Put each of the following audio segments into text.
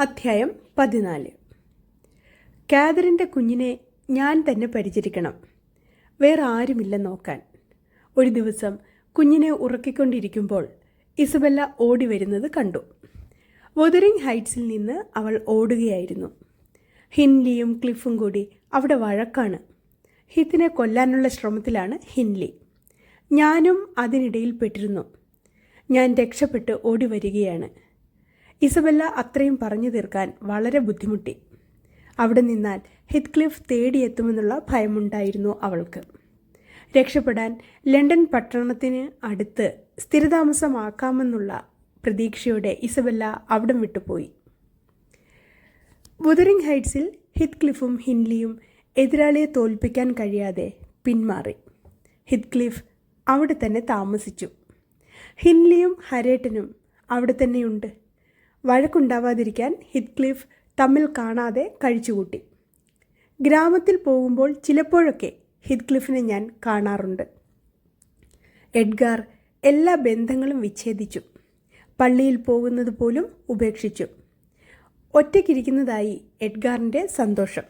അധ്യായം പതിനാല്. കാതറിന്റെ കുഞ്ഞിനെ ഞാൻ തന്നെ പരിചരിക്കണം. വേറെ ആരുമില്ല നോക്കാൻ. ഒരു ദിവസം കുഞ്ഞിനെ ഉറക്കിക്കൊണ്ടിരിക്കുമ്പോൾ ഇസബെല്ല ഓടി വരുന്നത് കണ്ടു. വൊതറിംഗ് ഹൈറ്റ്സിൽ നിന്ന് അവൾ ഓടുകയായിരുന്നു. ഹിൻലിയും ക്ലിഫും കൂടി അവിടെ വഴക്കാണ്. ഹിത്തിനെ കൊല്ലാനുള്ള ശ്രമത്തിലാണ് ഹിൻലി. ഞാനും അതിനിടയിൽ പെട്ടിരുന്നു ഞാൻ രക്ഷപ്പെട്ട് ഓടി വരികയാണ് ഇസബെല്ല അത്രയും പറഞ്ഞു തീർക്കാൻ വളരെ ബുദ്ധിമുട്ടി. അവിടെ നിന്നാൽ ഹിത്ക്ലിഫ് തേടിയെത്തുമെന്നുള്ള ഭയമുണ്ടായിരുന്നു അവൾക്ക്. രക്ഷപ്പെടാൻ ലണ്ടൻ പട്ടണത്തിന് അടുത്ത് സ്ഥിരതാമസമാക്കാമെന്നുള്ള പ്രതീക്ഷയോടെ ഇസബെല്ല അവിടം വിട്ടുപോയി. വുതറിംഗ് ഹൈറ്റ്സിൽ ഹിത്ക്ലിഫും ഹിൻലിയും എതിരാളിയെ തോൽപ്പിക്കാൻ കഴിയാതെ പിന്മാറി. ഹിത്ക്ലിഫ് അവിടെ തന്നെ താമസിച്ചു. ഹിൻലിയും ഹരേട്ടനും അവിടെ തന്നെയുണ്ട്. വഴക്കുണ്ടാവാതിരിക്കാൻ ഹിറ്റ്ക്ലിഫ് തമ്മിൽ കാണാതെ കഴിച്ചുകൂട്ടി. ഗ്രാമത്തിൽ പോകുമ്പോൾ ചിലപ്പോഴൊക്കെ ഹിറ്റ്ക്ലിഫിനെ ഞാൻ കാണാറുണ്ട്. എഡ്ഗാർ എല്ലാ ബന്ധങ്ങളും വിച്ഛേദിച്ചു. പള്ളിയിൽ പോകുന്നത് പോലും ഉപേക്ഷിച്ചു. ഒറ്റയ്ക്കിരിക്കുന്നതായി എഡ്ഗാറിന്റെ സന്തോഷം.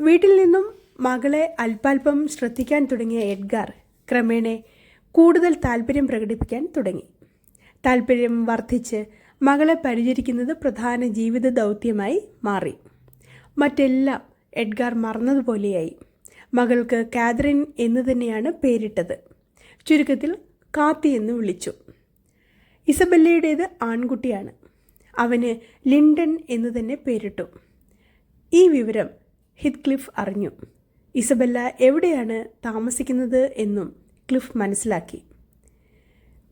വീട്ടിൽ നിന്നും മകളെ അല്പാൽപം ശ്രദ്ധിക്കാൻ തുടങ്ങിയ എഡ്ഗാർ ക്രമേണ കൂടുതൽ താല്പര്യം പ്രകടിപ്പിക്കാൻ തുടങ്ങി. താല്പര്യം വർദ്ധിച്ച് മകളെ പരിചരിക്കുന്നത് പ്രധാന ജീവിത ദൗത്യമായി മാറി. മറ്റെല്ലാം എഡ്ഗാർ മറന്നതുപോലെയായി. മകൾക്ക് കാതറിൻ എന്ന് തന്നെയാണ് പേരിട്ടത്. ചുരുക്കത്തിൽ കാത്തി എന്ന് വിളിച്ചു. ഇസബെല്ലയുടേത് ആൺകുട്ടിയാണ്. അവന് ലിൻഡൻ എന്ന് തന്നെ പേരിട്ടു. ഈ വിവരം ഹിത്ക്ലിഫ് അറിഞ്ഞു. ഇസബല്ല എവിടെയാണ് താമസിക്കുന്നത് എന്നും ക്ലിഫ് മനസ്സിലാക്കി.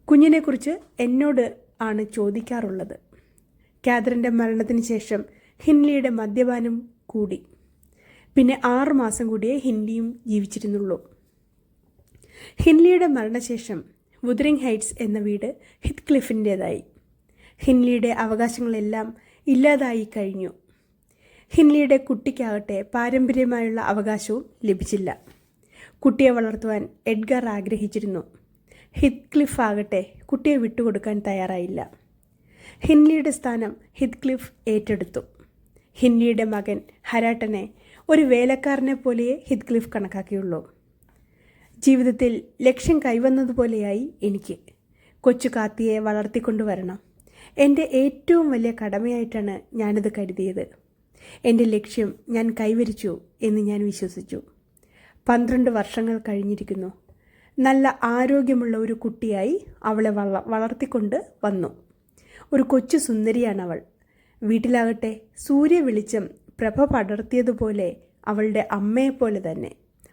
കുഞ്ഞിനെക്കുറിച്ച് എന്നോട് ആണ് ചോദിക്കാറുള്ളത്. കാതറിന്റെ മരണത്തിന് ശേഷം ഹിൻലിയുടെ മദ്യപാനം കൂടി. പിന്നെ ആറ് മാസം കൂടിയേ ഹിൻലിയും ജീവിച്ചിരുന്നുള്ളൂ. ഹിൻലിയുടെ മരണശേഷം വുദറിംഗ് ഹൈറ്റ്സ് എന്ന വീട് ഹിത്ക്ലിഫിന്റേതായി ഹിൻലിയുടെ അവകാശങ്ങളെല്ലാം ഇല്ലാതായി കഴിഞ്ഞു. ഹിൻലിയുടെ കുട്ടിക്കാകട്ടെ പാരമ്പര്യമായുള്ള അവകാശവും ലഭിച്ചില്ല. കുട്ടിയെ വളർത്തുവാൻ എഡ്ഗർ ആഗ്രഹിച്ചിരുന്നു. ഹിത്ക്ലിഫ് ആകട്ടെ കുട്ടിയെ വിട്ടുകൊടുക്കാൻ തയ്യാറായില്ല. ഹിൻലിയുടെ സ്ഥാനം ഹിത്ക്ലിഫ് ഏറ്റെടുത്തു. ഹിൻലിയുടെ മകൻ ഹരാട്ടനെ ഒരു വേലക്കാരനെ പോലെയേ ഹിത്ക്ലിഫ് കണക്കാക്കിയുള്ളൂ. ജീവിതത്തിൽ ലക്ഷ്യം കൈവന്നതുപോലെയായി എനിക്ക്. കൊച്ചു കാത്തിയെ വളർത്തിക്കൊണ്ടുവരണം. എന്റെ ഏറ്റവും വലിയ കടമയായിട്ടാണ് ഞാനിത് കരുതിയത്. എന്റെ ലക്ഷ്യം ഞാൻ കൈവരിച്ചു എന്ന് ഞാൻ വിശ്വസിച്ചു. പന്ത്രണ്ട് വർഷങ്ങൾ കഴിഞ്ഞിരിക്കുന്നു. നല്ല ആരോഗ്യമുള്ള ഒരു കുട്ടിയായി അവളെ വള വളർത്തിക്കൊണ്ട് വന്നു. ഒരു കൊച്ചു സുന്ദരിയാണ് അവൾ വീട്ടിലാകട്ടെ സൂര്യ വെളിച്ചം പ്രഭ പടർത്തിയതുപോലെ അവളുടെ അമ്മയെപ്പോലെ തന്നെ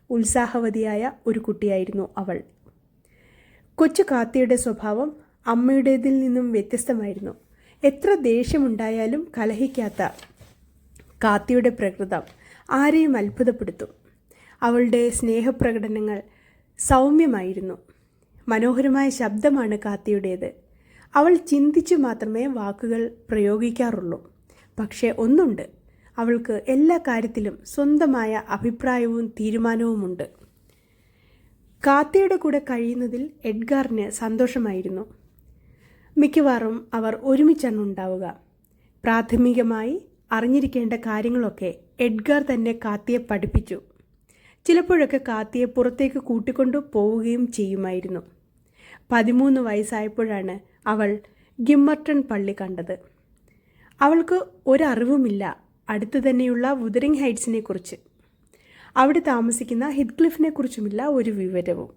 ഉത്സാഹവതിയായ ഒരു കുട്ടിയായിരുന്നു അവൾ. കൊച്ചു കാത്തിയുടെ സ്വഭാവം അമ്മയുടേതിൽ നിന്നും വ്യത്യസ്തമായിരുന്നു. എത്ര ദേഷ്യമുണ്ടായാലും കലഹിക്കാത്ത കാത്തിയുടെ പ്രകൃതം ആരെയും അത്ഭുതപ്പെടുത്തും. അവളുടെ സ്നേഹപ്രകടനങ്ങൾ സൗമ്യമായിരുന്നു. മനോഹരമായ ശബ്ദമാണ് കാത്തിയുടേത്. അവൾ ചിന്തിച്ചു മാത്രമേ വാക്കുകൾ പ്രയോഗിക്കാറുള്ളൂ. പക്ഷേ ഒന്നുണ്ട്. അവൾക്ക് എല്ലാ കാര്യത്തിലും സ്വന്തമായ അഭിപ്രായവും തീരുമാനവുമുണ്ട്. കാത്തിയുടെ കൂടെ കഴിയുന്നതിൽ എഡ്ഗാറിന് സന്തോഷമായിരുന്നു. മിക്കവാറും അവർ ഒരുമിച്ചാണ് ഉണ്ടാവുക. പ്രാഥമികമായി അറിഞ്ഞിരിക്കേണ്ട കാര്യങ്ങളൊക്കെ എഡ്ഗാർ തന്നെ കാത്തിയെ പഠിപ്പിച്ചു. ചിലപ്പോഴൊക്കെ കാത്തിയെ പുറത്തേക്ക് കൂട്ടിക്കൊണ്ടു പോവുകയും ചെയ്യുമായിരുന്നു. പതിമൂന്ന് വയസ്സായപ്പോഴാണ് അവൾ ഗിമ്മർട്ടൺ പള്ളി കണ്ടത്. അവൾക്ക് ഒരറിവുമില്ല. അടുത്തു തന്നെയുള്ള വുദറിംഗ് ഹൈറ്റ്സിനെ കുറിച്ച്. അവിടെ താമസിക്കുന്ന ഹിത്ക്ലിഫിനെ കുറിച്ചുമില്ല ഒരു വിവരവും.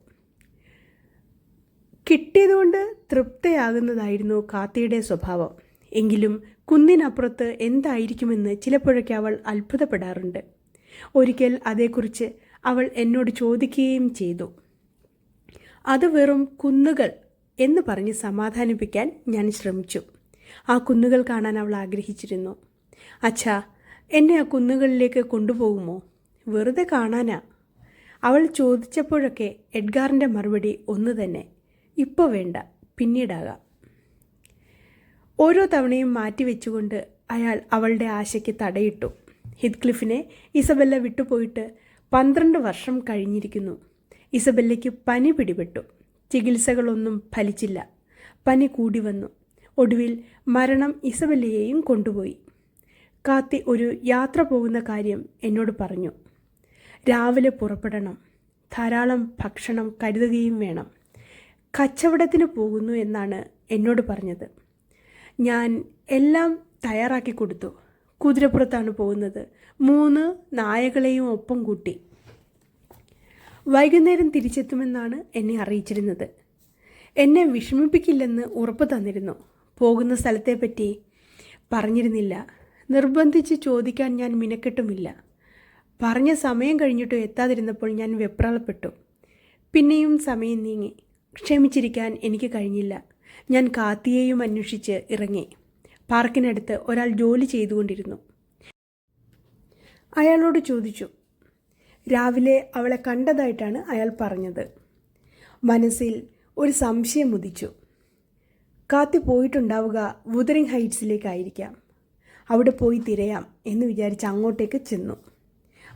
കിട്ടിയതുകൊണ്ട് തൃപ്തയാകുന്നതായിരുന്നു കാത്തിയുടെ സ്വഭാവം. എങ്കിലും കുന്നിനപ്പുറത്ത് എന്തായിരിക്കുമെന്ന് ചിലപ്പോഴൊക്കെ അവൾ അത്ഭുതപ്പെടാറുണ്ട്. ഒരിക്കൽ അതേക്കുറിച്ച് അവൾ എന്നോട് ചോദിക്കുകയും ചെയ്തു. അത് വെറും കുന്നുകൾ എന്ന് പറഞ്ഞ് സമാധാനിപ്പിക്കാൻ ഞാൻ ശ്രമിച്ചു. ആ കുന്നുകൾ കാണാൻ അവൾ ആഗ്രഹിച്ചിരുന്നു. അച്ഛാ എന്നെ ആ കുന്നുകളിലേക്ക് കൊണ്ടുപോകുമോ? വെറുതെ കാണാനാ? അവൾ ചോദിച്ചപ്പോഴൊക്കെ എഡ്ഗാറിന്റെ മറുപടി ഒന്ന് തന്നെ. ഇപ്പോൾ വേണ്ട പിന്നീടാകാം. ഓരോ തവണയും മാറ്റിവെച്ചുകൊണ്ട് അയാൾ അവളുടെ ആശയ്ക്ക് തടയിട്ടു. ഹിത്ക്ലിഫിനെ ഇസബെല്ല വിട്ടുപോയിട്ട് പന്ത്രണ്ട് വർഷം കഴിഞ്ഞിരിക്കുന്നു. ഇസബെല്ലയ്ക്ക് പനി പിടിപെട്ടു. ചികിത്സകളൊന്നും ഫലിച്ചില്ല. പനി കൂടി വന്നു. ഒടുവിൽ മരണം ഇസബല്ലയെയും കൊണ്ടുപോയി. കാത്തി ഒരു യാത്ര പോകുന്ന കാര്യം എന്നോട് പറഞ്ഞു. രാവിലെ പുറപ്പെടണം. ധാരാളം ഭക്ഷണം കരുതുകയും വേണം. കച്ചവടത്തിന് പോകുന്നു എന്നാണ് എന്നോട് പറഞ്ഞത്. ഞാൻ എല്ലാം തയ്യാറാക്കി കൊടുത്തു. കുതിരപ്പുറത്താണ് പോകുന്നത്. മൂന്ന് നായകളെയും ഒപ്പം കൂട്ടി. വൈകുന്നേരം തിരിച്ചെത്തുമെന്നാണ് എന്നെ അറിയിച്ചിരുന്നത്. എന്നെ വിഷമിപ്പിക്കില്ലെന്ന് ഉറപ്പ് തന്നിരുന്നു. പോകുന്ന സ്ഥലത്തെപ്പറ്റി പറഞ്ഞിരുന്നില്ല. നിർബന്ധിച്ച് ചോദിക്കാൻ ഞാൻ മിനക്കെട്ടുമില്ല. പറഞ്ഞ സമയം കഴിഞ്ഞിട്ടും എത്താതിരുന്നപ്പോൾ ഞാൻ വെപ്രാളപ്പെട്ടു. പിന്നെയും സമയം നീങ്ങി. ക്ഷമിച്ചിരിക്കാൻ എനിക്ക് കഴിഞ്ഞില്ല. ഞാൻ കാത്തിയെയും അന്വേഷിച്ച് ഇറങ്ങി. പാർക്കിനടുത്ത് ഒരാൾ ജോലി ചെയ്തുകൊണ്ടിരുന്നു. അയാളോട് ചോദിച്ചു രാവിലെ അവളെ കണ്ടതായിട്ടാണ് അയാൾ പറഞ്ഞത്. മനസ്സിൽ ഒരു സംശയം ഉദിച്ചു. കാത്തി പോയിട്ടുണ്ടാവുക വുതറിങ് ഹൈറ്റ്സിലേക്കായിരിക്കാം അവിടെ പോയി തിരയാം എന്ന് വിചാരിച്ച് അങ്ങോട്ടേക്ക് ചെന്നു.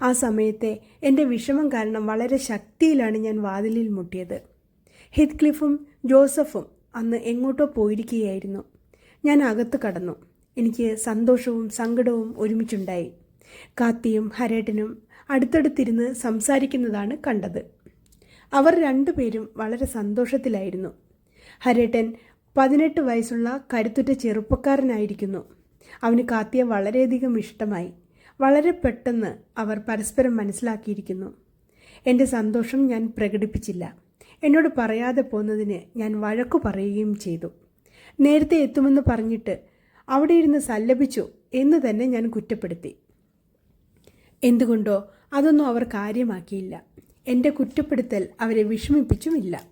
ആ സമയത്തെ എന്റെ വിഷമം കാരണം വളരെ ശക്തിയിലാണ് ഞാൻ വാതിലിൽ മുട്ടിയത്. ഹിത്ക്ലിഫും ജോസഫും അന്ന് എങ്ങോട്ടോ പോയിരിക്കുകയായിരുന്നു. ഞാൻ അകത്ത് കടന്നു. എനിക്ക് സന്തോഷവും സങ്കടവും ഒരുമിച്ചുണ്ടായി. കാത്തിയും ഹരേട്ടനും അടുത്തടുത്തിരുന്ന് സംസാരിക്കുന്നതാണ് കണ്ടത്. അവർ രണ്ടുപേരും വളരെ സന്തോഷത്തിലായിരുന്നു. ഹരേട്ടൻ പതിനെട്ട് വയസ്സുള്ള കരുത്തുറ്റ ചെറുപ്പക്കാരനായിരിക്കുന്നു. അവന് കാത്തിയ വളരെയധികം ഇഷ്ടമായി. വളരെ പെട്ടെന്ന് അവർ പരസ്പരം മനസ്സിലാക്കിയിരിക്കുന്നു. എന്റെ സന്തോഷം ഞാൻ പ്രകടിപ്പിച്ചില്ല. എന്നോട് പറയാതെ പോന്നതിന് ഞാൻ വഴക്കു പറയുകയും ചെയ്തു. നേരത്തെ എത്തുമെന്ന് പറഞ്ഞിട്ട് അവിടെ ഇരുന്ന് സല്ലപിച്ചു എന്ന് തന്നെ ഞാൻ കുറ്റപ്പെടുത്തി. എന്തുകൊണ്ടോ അതൊന്നും അവർ കാര്യമാക്കിയില്ല. എന്റെ കുറ്റപ്പെടുത്തൽ അവരെ വിഷമിപ്പിച്ചുമില്ല.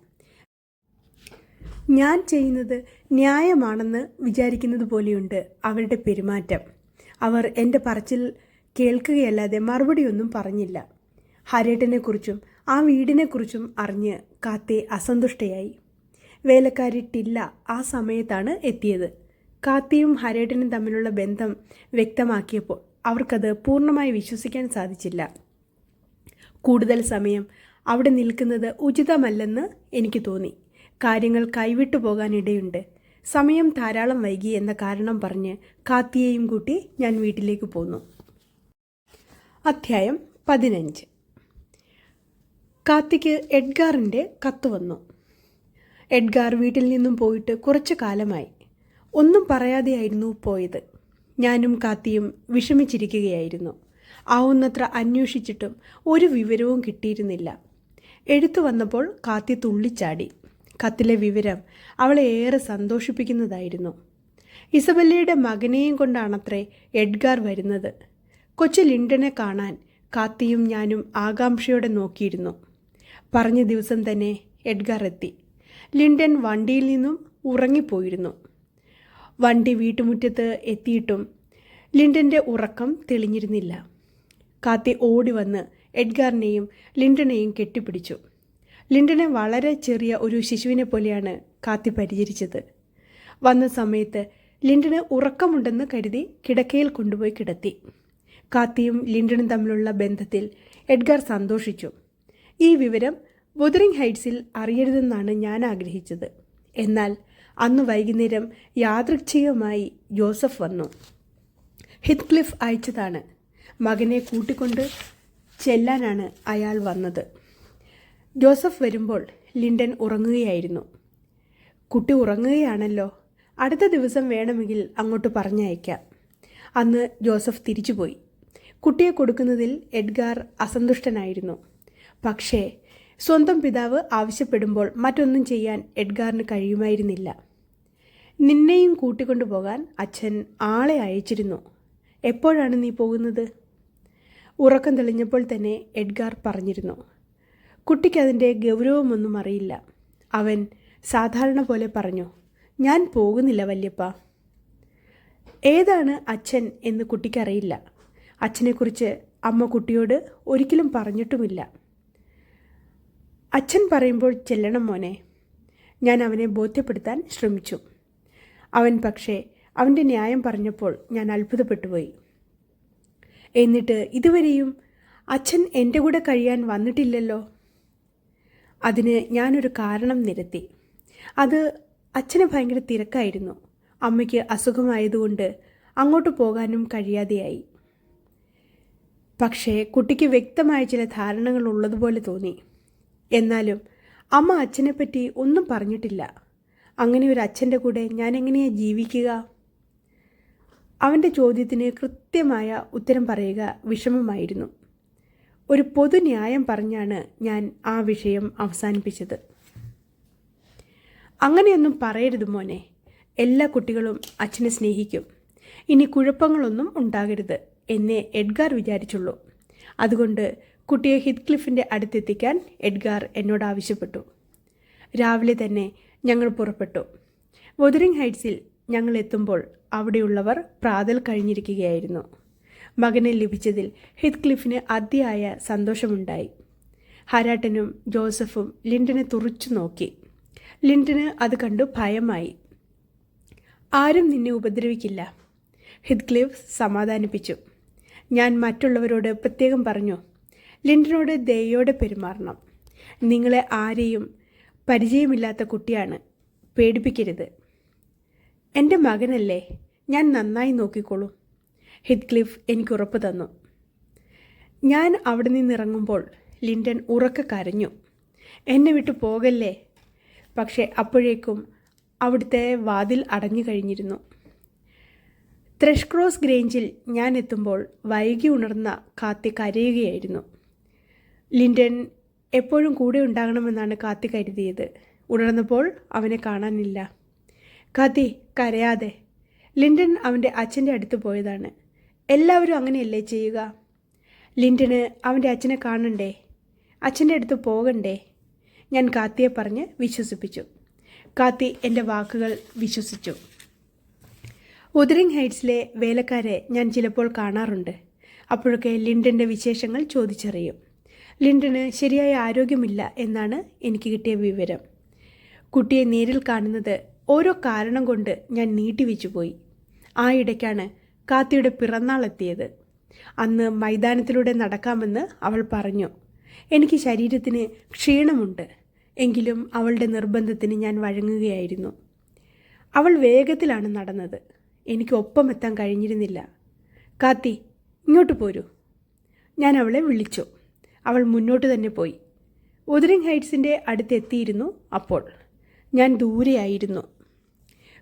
ഞാൻ ചെയ്യുന്നത് ന്യായമാണെന്ന് വിചാരിക്കുന്നത് പോലെയുണ്ട് അവരുടെ പെരുമാറ്റം. അവർ എന്റെ പറച്ചിൽ കേൾക്കുകയല്ലാതെ മറുപടിയൊന്നും പറഞ്ഞില്ല. ഹരേട്ടനെക്കുറിച്ചും ആ വീടിനെക്കുറിച്ചും അറിഞ്ഞ് കാത്തെ അസന്തുഷ്ടയായി. വേലക്കാരി ടില്ല ആ സമയത്താണ് എത്തിയത്. കാത്തിയും ഹരേട്ടനും തമ്മിലുള്ള ബന്ധം വ്യക്തമാക്കിയപ്പോൾ അവർക്കത് പൂർണമായി വിശ്വസിക്കാൻ സാധിച്ചില്ല. കൂടുതൽ സമയം അവിടെ നിൽക്കുന്നത് ഉചിതമല്ലെന്ന് എനിക്ക് തോന്നി. കാര്യങ്ങൾ കൈവിട്ടു പോകാനിടയുണ്ട്. സമയം ധാരാളം വൈകി എന്ന കാരണം പറഞ്ഞ് കാത്തിയെയും കൂട്ടി ഞാൻ വീട്ടിലേക്ക് പോന്നു. അധ്യായം പതിനഞ്ച്. കാത്തിക്ക് എഡ്ഗാറിന്റെ കത്ത് വന്നു. എഡ്ഗാർ വീട്ടിൽ നിന്നും പോയിട്ട് കുറച്ചു കാലമായി. ഒന്നും പറയാതെയായിരുന്നു പോയത്. ഞാനും കാത്തിയും വിഷമിച്ചിരിക്കുകയായിരുന്നു. ആവുന്നത്ര അന്വേഷിച്ചിട്ടും ഒരു വിവരവും കിട്ടിയിരുന്നില്ല. എഴുത്തു വന്നപ്പോൾ കാത്തി തുള്ളിച്ചാടി. കത്തിലെ വിവരം അവളെ ഏറെ സന്തോഷിപ്പിക്കുന്നതായിരുന്നു. ഇസബല്ലയുടെ മകനെയും കൊണ്ടാണത്രേ എഡ്ഗാർ വരുന്നത്. കൊച്ചു ലിണ്ടനെ കാണാൻ കാത്തിയും ഞാനും ആകാംക്ഷയോടെ നോക്കിയിരുന്നു. പറഞ്ഞ ദിവസം തന്നെ എഡ്ഗാർ എത്തി. ലിണ്ടൻ വണ്ടിയിൽ നിന്നും ഉറങ്ങിപ്പോയിരുന്നു. വണ്ടി വീട്ടുമുറ്റത്ത് എത്തിയിട്ടും ലിൻഡന്റെ ഉറക്കം തെളിഞ്ഞിരുന്നില്ല. കാത്തി ഓടി വന്ന് എഡ്ഗാറിനെയും ലിൻഡനെയും കെട്ടിപ്പിടിച്ചു. ലിൻഡനെ വളരെ ചെറിയ ഒരു ശിശുവിനെ പോലെയാണ് കാത്തി പരിചരിച്ചത്. വന്ന സമയത്ത് ലിൻഡന് ഉറക്കമുണ്ടെന്ന് കരുതി കിടക്കയിൽ കൊണ്ടുപോയി കിടത്തി. കാത്തിയും ലിൻഡനും തമ്മിലുള്ള ബന്ധത്തിൽ എഡ്ഗാർ സന്തോഷിച്ചു. ഈ വിവരം വുതറിംഗ് ഹൈറ്റ്സിൽ അറിയരുതെന്നാണ് ഞാൻ ആഗ്രഹിച്ചത്. എന്നാൽ അന്ന് വൈകുന്നേരം യാദൃച്ഛികമായി ജോസഫ് വന്നു. ഹിത്ക്ലിഫ് അയച്ചതാണ്. മകനെ കൂട്ടിക്കൊണ്ട് ചെല്ലാനാണ് അയാൾ വന്നത്. ജോസഫ് വരുമ്പോൾ ലിൻഡൻ ഉറങ്ങുകയായിരുന്നു. കുട്ടി ഉറങ്ങുകയാണല്ലോ. അടുത്ത ദിവസം വേണമെങ്കിൽ അങ്ങോട്ട് പറഞ്ഞയക്കാം. അന്ന് ജോസഫ് തിരിച്ചുപോയി. കുട്ടിയെ കൊടുക്കുന്നതിൽ എഡ്ഗാർ അസന്തുഷ്ടനായിരുന്നു. പക്ഷേ സ്വന്തം പിതാവ് ആവശ്യപ്പെടുമ്പോൾ മറ്റൊന്നും ചെയ്യാൻ എഡ്ഗാറിന് കഴിയുമായിരുന്നില്ല. നിന്നെയും കൂട്ടിക്കൊണ്ടുപോകാൻ അച്ഛൻ ആളെ അയച്ചിരുന്നു. എപ്പോഴാണ് നീ പോകുന്നത്? ഉറക്കം തെളിഞ്ഞപ്പോൾ തന്നെ എഡ്ഗാർ പറഞ്ഞിരുന്നു. കുട്ടിക്ക് അതിന്റെ ഗൗരവമൊന്നും അറിയില്ല. അവൻ സാധാരണ പോലെ പറഞ്ഞു ഞാൻ പോകുന്നില്ല വല്യപ്പ. ഏതാണ് അച്ഛൻ എന്ന് കുട്ടിക്കറിയില്ല. അച്ഛനെക്കുറിച്ച് അമ്മ കുട്ടിയോട് ഒരിക്കലും പറഞ്ഞിട്ടുമില്ല. അച്ഛൻ പറയുമ്പോൾ ചെല്ലണം മോനെ. ഞാൻ അവനെ ബോധ്യപ്പെടുത്താൻ ശ്രമിച്ചു. അവൻ പക്ഷേ അവന്റെ ന്യായം പറഞ്ഞപ്പോൾ ഞാൻ അത്ഭുതപ്പെട്ടുപോയി. എന്നിട്ട് ഇതുവരെയും അച്ഛൻ എന്റെ കൂടെ കഴിയാൻ വന്നിട്ടില്ലല്ലോ? അതിന് ഞാനൊരു കാരണം നിരത്തി. അത് അച്ഛന് ഭയങ്കര തിരക്കായിരുന്നു. അമ്മയ്ക്ക് അസുഖമായതുകൊണ്ട് അങ്ങോട്ട് പോകാനും കഴിയാതെയായി. പക്ഷേ കുട്ടിക്ക് വ്യക്തമായ ചില ധാരണകൾ ഉള്ളതുപോലെ തോന്നി. എന്നാലും അമ്മ അച്ഛനെപ്പറ്റി ഒന്നും പറഞ്ഞിട്ടില്ല. അങ്ങനെ ഒരു അച്ഛന്റെ കൂടെ ഞാൻ എങ്ങനെയാ ജീവിക്കുക? അവന്റെ ചോദ്യത്തിന് കൃത്യമായ ഉത്തരം പറയുക വിഷമമായിരുന്നു. ഒരു പൊതു ന്യായം പറഞ്ഞാണ് ഞാൻ ആ വിഷയം അവസാനിപ്പിച്ചത്. അങ്ങനെയൊന്നും പറയരുത് മോനെ. എല്ലാ കുട്ടികളും അച്ഛനെ സ്നേഹിക്കും. ഇനി കുഴപ്പങ്ങളൊന്നും ഉണ്ടാകരുത് എന്നേ എഡ്ഗാർ വിചാരിച്ചുള്ളൂ. അതുകൊണ്ട് കുട്ടിയെ ഹിത്ക്ലിഫിന്റെ അടുത്തെത്തിക്കാൻ എഡ്ഗാർ എന്നോട് ആവശ്യപ്പെട്ടു. രാവിലെ തന്നെ ഞങ്ങൾ പുറപ്പെട്ടു. വൊദറിംഗ് ഹൈറ്റ്സിൽ ഞങ്ങൾ എത്തുമ്പോൾ അവിടെയുള്ളവർ പ്രാതൽ കഴിഞ്ഞിരിക്കുകയായിരുന്നു. മകനെ ലഭിച്ചതിൽ ഹിത്ക്ലിഫിന് അതിയായ സന്തോഷമുണ്ടായി. ഹരാട്ടനും ജോസഫും ലിൻഡനെ തുറച്ചു നോക്കി. ലിൻഡന് അത് കണ്ടു ഭയമായി. ആരും നിന്നെ ഉപദ്രവിക്കില്ല ഹിത്ക്ലിഫ് സമാധാനിപ്പിച്ചു. ഞാൻ മറ്റുള്ളവരോട് പ്രത്യേകം പറഞ്ഞു. ലിൻഡനോട് ദയോടെ പെരുമാറണം. നിങ്ങളെ ആരെയും പരിചയമില്ലാത്ത കുട്ടിയാണ്. പേടിപ്പിക്കരുത്. എന്റെ മകനല്ലേ? ഞാൻ നന്നായി നോക്കിക്കോളൂ. ഹിത്ക്ലിഫ് എനിക്ക് ഉറപ്പ് തന്നു. ഞാൻ അവിടെ നിന്നിറങ്ങുമ്പോൾ ലിൻഡൻ ഉറക്ക കരഞ്ഞു. എന്നെ വിട്ട് പോകല്ലേ? പക്ഷേ അപ്പോഴേക്കും അവിടുത്തെ വാതിൽ അടഞ്ഞു കഴിഞ്ഞിരുന്നു. ത്രഷ് ക്രോസ് ഗ്രേഞ്ചിൽ ഞാൻ എത്തുമ്പോൾ വൈകി ഉണർന്ന കാത്തി കരയുകയായിരുന്നു. ലിൻഡൻ എപ്പോഴും കൂടെ ഉണ്ടാകണമെന്നാണ് കാത്തി കരുതിയത്. ഉണർന്നപ്പോൾ അവനെ കാണാനില്ല. കാത്തി കരയാതെ. ലിൻഡൻ അവന്റെ അച്ഛന്റെ അടുത്ത് പോയതാണ്. എല്ലാവരും അങ്ങനെയല്ലേ ചെയ്യുക? ലിൻഡന് അവന്റെ അച്ഛനെ കാണണ്ടേ? അച്ഛന്റെ അടുത്ത് പോകണ്ടേ? ഞാൻ കാത്തിയെ പറഞ്ഞ് വിശ്വസിപ്പിച്ചു. കാത്തി എന്റെ വാക്കുകൾ വിശ്വസിച്ചു. ഉദരിങ് ഹൈറ്റ്സിലെ വേലക്കാരെ ഞാൻ ചിലപ്പോൾ കാണാറുണ്ട്. അപ്പോഴൊക്കെ ലിൻഡന്റെ വിശേഷങ്ങൾ ചോദിച്ചറിയും. ലിൻഡന് ശരിയായ ആരോഗ്യമില്ല എന്നാണ് എനിക്ക് കിട്ടിയ വിവരം. കുട്ടിയെ നേരിൽ കാണുന്നത് ഓരോ കാരണം കൊണ്ട് ഞാൻ നീട്ടിവെച്ചു പോയി. ആ ഇടയ്ക്കാണ് കാത്തിയുടെ പിറന്നാൾ എത്തിയത്. അന്ന് മൈതാനത്തിലൂടെ നടക്കാമെന്ന് അവൾ പറഞ്ഞു. എനിക്ക് ശരീരത്തിന് ക്ഷീണമുണ്ട്. എങ്കിലും അവളുടെ നിർബന്ധത്തിന് ഞാൻ വഴങ്ങുകയായിരുന്നു. അവൾ വേഗത്തിലാണ് നടന്നത്. എനിക്ക് ഒപ്പം എത്താൻ കഴിഞ്ഞിരുന്നില്ല. കാത്തി ഇങ്ങോട്ട് പോരൂ. ഞാൻ അവളെ വിളിച്ചു. അവൾ മുന്നോട്ട് തന്നെ പോയി. ഒതിരിങ് ഹൈറ്റ്സിന്റെ അടുത്തെത്തിയിരുന്നു അപ്പോൾ. ഞാൻ ദൂരെയായിരുന്നു.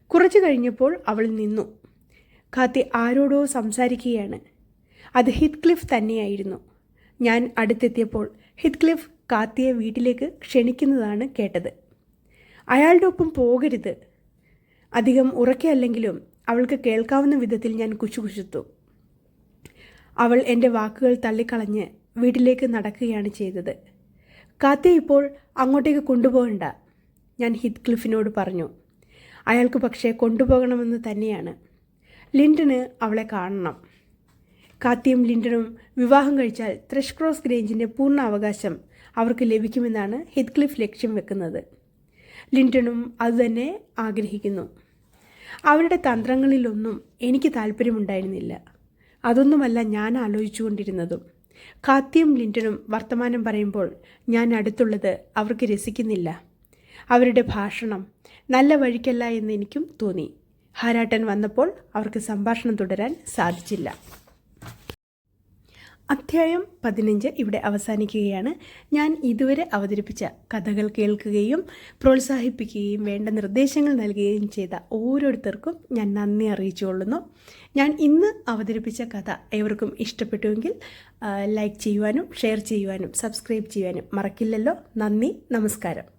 കുറച്ചു കഴിഞ്ഞപ്പോൾ അവൾ നിന്നു. കാത്തി ആരോടോ സംസാരിക്കുകയാണ്. അത് ഹിത്ക്ലിഫ് തന്നെയായിരുന്നു. ഞാൻ അടുത്തെത്തിയപ്പോൾ ഹിത്ക്ലിഫ് കാത്തിയെ വീട്ടിലേക്ക് ക്ഷണിക്കുന്നതാണ് കേട്ടത്. അയാളുടെ ഒപ്പം പോകരുത്. അധികം ഉറക്കെയല്ലെങ്കിലും അവൾക്ക് കേൾക്കാവുന്ന വിധത്തിൽ ഞാൻ കുശുകുശുത്തു. അവൾ എന്റെ വാക്കുകൾ തള്ളിക്കളഞ്ഞ് വീട്ടിലേക്ക് നടക്കുകയാണ് ചെയ്തത്. കാത്തെ ഇപ്പോൾ അങ്ങോട്ടേക്ക് കൊണ്ടുപോകണ്ട ഞാൻ ഹിത്ക്ലിഫിനോട് പറഞ്ഞു. അയാൾക്ക് പക്ഷേ കൊണ്ടുപോകണമെന്ന് തന്നെയാണ്. ലിൻഡന് അവളെ കാണണം. കാത്തിയും ലിൻഡനും വിവാഹം കഴിച്ചാൽ ത്രഷ് ക്രോസ് ഗ്രേഞ്ചിന്റെ പൂർണ അവകാശം അവർക്ക് ലഭിക്കുമെന്നാണ് ഹിത്ക്ലിഫ് ലക്ഷ്യം വെക്കുന്നത്. ലിൻഡനും അതുതന്നെ ആഗ്രഹിക്കുന്നു. അവരുടെ തന്ത്രങ്ങളിലൊന്നും എനിക്ക് താല്പര്യമുണ്ടായിരുന്നില്ല. അതൊന്നുമല്ല ഞാൻ ആലോചിച്ചുകൊണ്ടിരുന്നതും. കാത്തിയും ലിൻഡനും വർത്തമാനം പറയുമ്പോൾ ഞാൻ അടുത്തുള്ളത് അവർക്ക് രസിക്കുന്നില്ല. അവരുടെ ഭാഷണം നല്ല വഴിക്കല്ല എന്ന് എനിക്കും തോന്നി. ഹാരാട്ടൻ വന്നപ്പോൾ അവർക്ക് സംഭാഷണം തുടരാൻ സാധിച്ചില്ല. അധ്യായം പതിനഞ്ച് ഇവിടെ അവസാനിക്കുകയാണ്. ഞാൻ ഇതുവരെ അവതരിപ്പിച്ച കഥകൾ കേൾക്കുകയും പ്രോത്സാഹിപ്പിക്കുകയും വേണ്ട നിർദ്ദേശങ്ങൾ നൽകുകയും ചെയ്ത ഓരോരുത്തർക്കും ഞാൻ നന്ദി അറിയിച്ചുകൊള്ളുന്നു. ഞാൻ ഇന്ന് അവതരിപ്പിച്ച കഥ ഏവർക്കും ഇഷ്ടപ്പെട്ടുവെങ്കിൽ ലൈക്ക് ചെയ്യുവാനും ഷെയർ ചെയ്യുവാനും സബ്സ്ക്രൈബ് ചെയ്യുവാനും മറക്കില്ലല്ലോ. നന്ദി നമസ്കാരം.